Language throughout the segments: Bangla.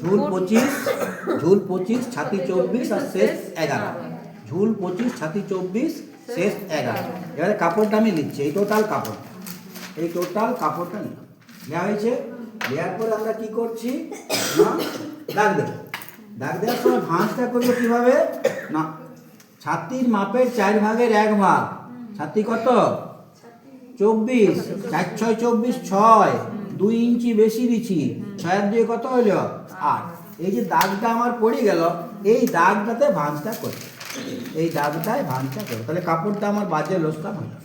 ঝুল পঁচিশ ঝুল পঁচিশ, ছাতি চব্বিশ আর শেষ এগারো। ঝুল পঁচিশ, ছাতি চব্বিশ, শেষ এগারো। এবারে কাপড়টা আমি নিচ্ছি, এই টোটাল কাপড়। এই টোটাল কাপড়টা নেওয়া হয়েছে। দেওয়ার পরে আমরা কি করছি? দাগ দেবো। দাগ দেওয়ার সময় ভাঁজটা করব কীভাবে? না, ছাতির মাপের চার ভাগের এক ভাগ। ছাতি কত? চব্বিশ। চার ছয়, চব্বিশ, ছয়। দুই ইঞ্চি বেশি দিচ্ছি। ছয় আর দুই কত হইল আট। এই যে দাগটা আমার পড়ে গেল, এই দাগটাতে ভাঁজটা করে। এই দাগটায় ভাঁজটা করে। তাহলে কাপড়টা আমার বাজে লোসকান হয়ে গেল।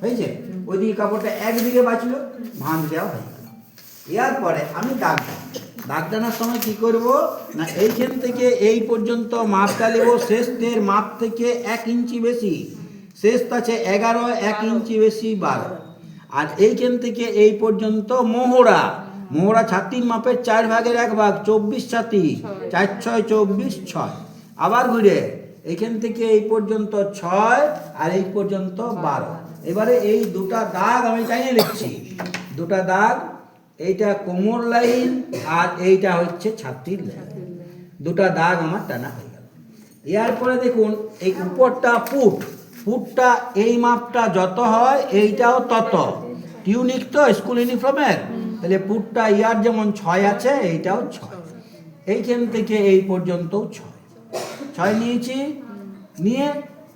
হয়েছে? ওইদিকে কাপড়টা একদিকে বাঁচলো, ভাঁজ দেওয়া হয়ে গেল। এর পরে আমি দাগ টানবো। দাগ টানার সময় কি করব? না, এইখান থেকে এই পর্যন্ত মাপটা নেব। শেষের মাপ থেকে এক ইঞ্চি বেশি। শেষ আছে এগারো, এক ইঞ্চি বেশি বারো। আর এইখান থেকে এই পর্যন্ত মোহরা। মোহরা ছাতির মাপের চার ভাগের এক ভাগ, চব্বিশ ছাতি। চার ছয়, চব্বিশ ছয়। আবার ঘুরে, এইখান থেকে এই পর্যন্ত ছয় আর এই পর্যন্ত বারো। এবারে এই দুটা দাগ আমি চাইলে লিখছি। দুটা দাগ, এইটা কোমর লাইন আর এইটা হচ্ছে ছাতির লাইন। দুটা দাগ আমার টানা হয়ে গেল। এরপরে দেখুন, এই উপরটা ফুট। ফুটটা এই মাপটা যত হয়, এইটাও তত। টিউনিক তো স্কুল ইউনিফর্মের। তাহলে ফুটটা ইয়ার যেমন ছয় আছে, এইটাও ছয়। এইখান থেকে এই পর্যন্তও ছয়। ছয় নিয়েছি। নিয়ে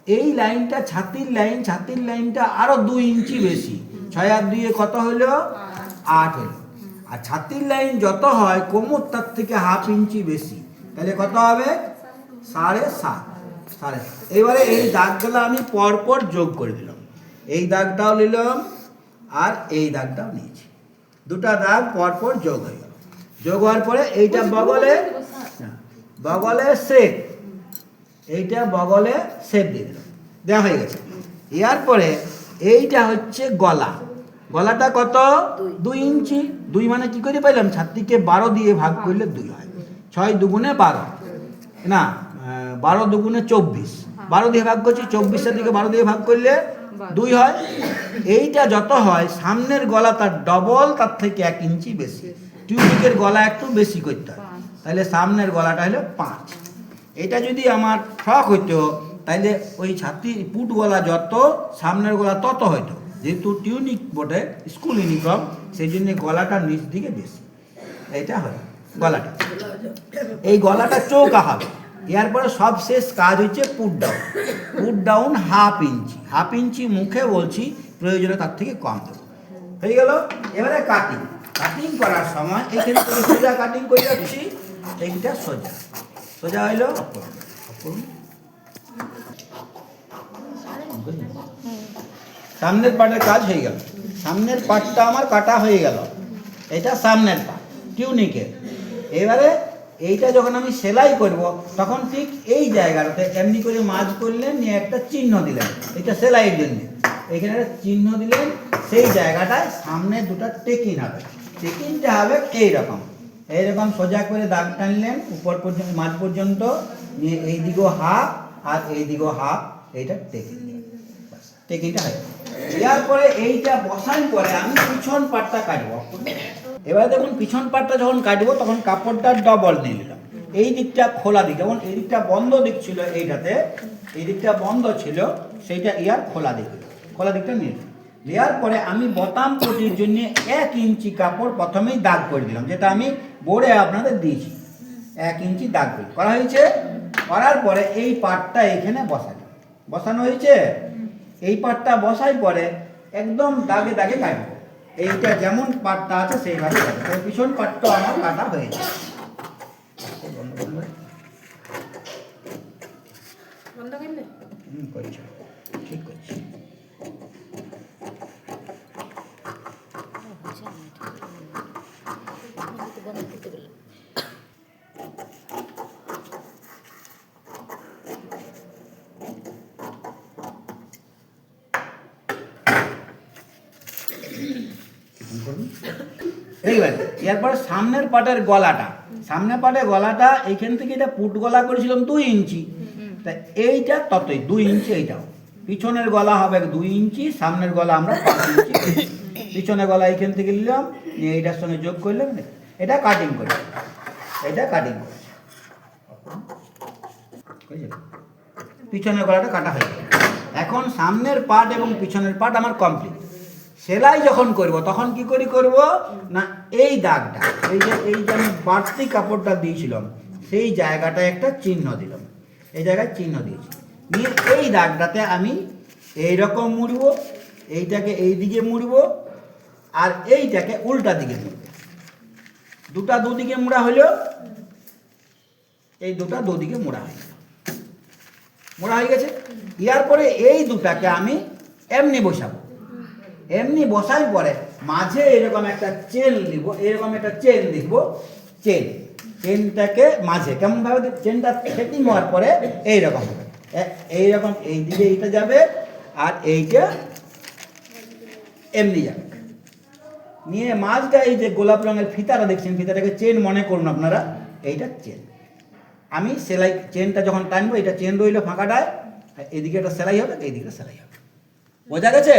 এই লাইনটা, ছাতির লাইন, ছাতির লাইনটা আরও দুই ইঞ্চি বেশি। ছয় আর দুইয়ে কত হলো? আট হলো। আর ছাতির লাইন যত হয়, কোমর তার থেকে হাফ ইঞ্চি বেশি। তাহলে কত হবে? সাড়ে সাত। সাড়ে সাত। এবারে এই দাগগুলো আমি পরপর যোগ করে দিলাম। এই দাগটাও নিলাম। আর এই দাগটাও নিয়েছি। দুটা দাগ পরপর যোগ হয়ে গেল। যোগ হওয়ার পরে এইটা বগলে হ্যাঁ, বগলে শেপ। এইটা বগলে শেপ দিয়ে দিলাম। দেওয়া হয়ে গেছে। এর পরে এইটা হচ্ছে গলা। গলাটা কত? দুই। ইঞ্চি। দুই মানে কি করে পাইলাম? ছাত্রীকে বারো দিয়ে ভাগ করলে দুই হয়। ছয় দুগুণে বারো। না বারো দুগুণে চব্বিশ। বারো দিয়ে ভাগ করছি চব্বিশের দিকে বারো দিয়ে ভাগ করলে দুই হয়। এইটা যত হয়, সামনের গলা তার ডবল তার থেকে এক ইঞ্চি বেশি। টিউবিকের গলা একটু বেশি করতে হয়। তাহলে সামনের গলাটা হলো পাঁচ। এটা যদি আমার ফ্রক হইতো তাহলে ওই ছাত্রী পুট গলা যত, সামনের গলা তত হইতো। যেহেতু টিউনিক বটে স্কুল ইউনিফর্ম সেই জন্য গলাটা নিচ দিকে বেশি। এইটা হয় গলাটা। এই গলাটা চৌকা হবে। এরপরে সব শেষ কাজ হচ্ছে put down put down half inch half inch মুখে বলছি প্রয়োজনে তার থেকে কম দেবো। হয়ে গেল? এবারে কাটিং কাটিং করার সময় এখানে থেকে সোজা কাটিং করে যাচ্ছি, এইটা সোজা। সোজা হইল। সামনের পার্টের কাজ হয়ে গেল। সামনের পাটটা আমার কাটা হয়ে গেল। এটা সামনের পার্ট টিউনিকের এবারে এইটা যখন আমি সেলাই করব, তখন ঠিক এই জায়গাটাতে এমনি করে মাছ করলেন নিয়ে একটা চিহ্ন দিলেন এটা সেলাইয়ের জন্য। এখানে একটা চিহ্ন দিলেন, সেই জায়গাটায় সামনে দুটো টেকিন হবে। টেকিনটা হবে এইরকম। এইরকম সোজা করে দাগ টানলেন উপর পর্যন্ত, মাঝ পর্যন্ত, নিয়ে এই দিকেও হাফ আর এই দিকেও হাফ, এইটা টেকিন। টেকিনটা হয়ে। দেওয়ার পরে এইটা বসার পরে আমি পিছন পাটটা কাটবো। এবার দেখুন, পিছন পাটটা যখন কাটবো, তখন কাপড়টা ডবল নিয়ে নিলাম। এই দিকটা খোলা দিক, যেমন এই দিকটা বন্ধ দিক ছিল এইটাতে, এই দিকটা বন্ধ ছিল, সেইটা ইয়ার খোলা দিক। খোলা দিকটা নিয়ে নিলাম। নেওয়ার পরে আমি বোতাম পটির জন্য এক ইঞ্চি কাপড় প্রথমেই দাগ করে দিলাম যেটা আমি বোর্ডে আপনাদের দিয়েছি। এক ইঞ্চি দাগ করি করা হয়েছে? করার পরে এই পাটটা এখানে বসানো বসানো হয়েছে? এই পাটটা বসাই পরে একদম দাগে দাগে কাটবো এইটা যেমন পাটটা আছে সেইভাবে কাটবো পিছন পাটটা আমার কাটা হয়েছে ঠিক করছি। এইবার এরপরে সামনের পাটের গলাটা। সামনের পাটের গলাটা, এইখান থেকে এটা পুট গলা করেছিলাম দুই ইঞ্চি। তা এইটা ততই, দুই ইঞ্চি এইটাও। পিছনের গলা হবে দুই ইঞ্চি, সামনের গলা আমরা পাঁচ ইঞ্চি পিছনের গলা এইখান থেকে নিলাম, নিয়ে এইটার সঙ্গে যোগ করলাম। এটা কাটিং করে। এটা কাটিং বুঝলে? পিছনের গলাটা কাটা হয়ে এখন সামনের পার্ট এবং পিছনের পার্ট আমার কমপ্লিট সেলাই যখন করব, তখন কি করি করব? না, এই দাগটা, এই যে এই যে আমি বাড়তি কাপড়টা দিয়েছিলাম, সেই জায়গাটায় একটা চিহ্ন দিলাম। এই জায়গায় চিহ্ন দিয়েছি। দিয়ে এই দাগটাতে আমি এই রকম মুড়ব, এইটাকে এই দিকে মুড়ব, আর এইটাকে উল্টা দিকে মুড়ব। দুটা দুদিকে মুড়া হলো, এই দুটা দুদিকে মোড়া হয়ে গেল। মোড়া হয়ে গেছে? ইয়ার পরে এই দুটাকে আমি এমনি বসাবো। এমনি বসাই পরে মাঝে এরকম একটা চেন দিব এরকম একটা চেন দিব চেন চেনটাকে মাঝে কেমন ভাবে চেনটা সেটিং হওয়ার পরে এইরকম হবে। এইরকম এই দিকে এইটা যাবে আর এইটা এমনি যাবে। নিয়ে মাছটা এই যে গোলাপ রঙের ফিতাটা দেখছেন, ফিতাটাকে চেন মনে করুন আপনারা, এইটা চেন আমি সেলাই চেনটা যখন টানবো এটা চেন রইল ফাঁকাটায় এদিকে একটা সেলাই হবে, এইদিকে সেলাই হবে। বোঝা গেছে?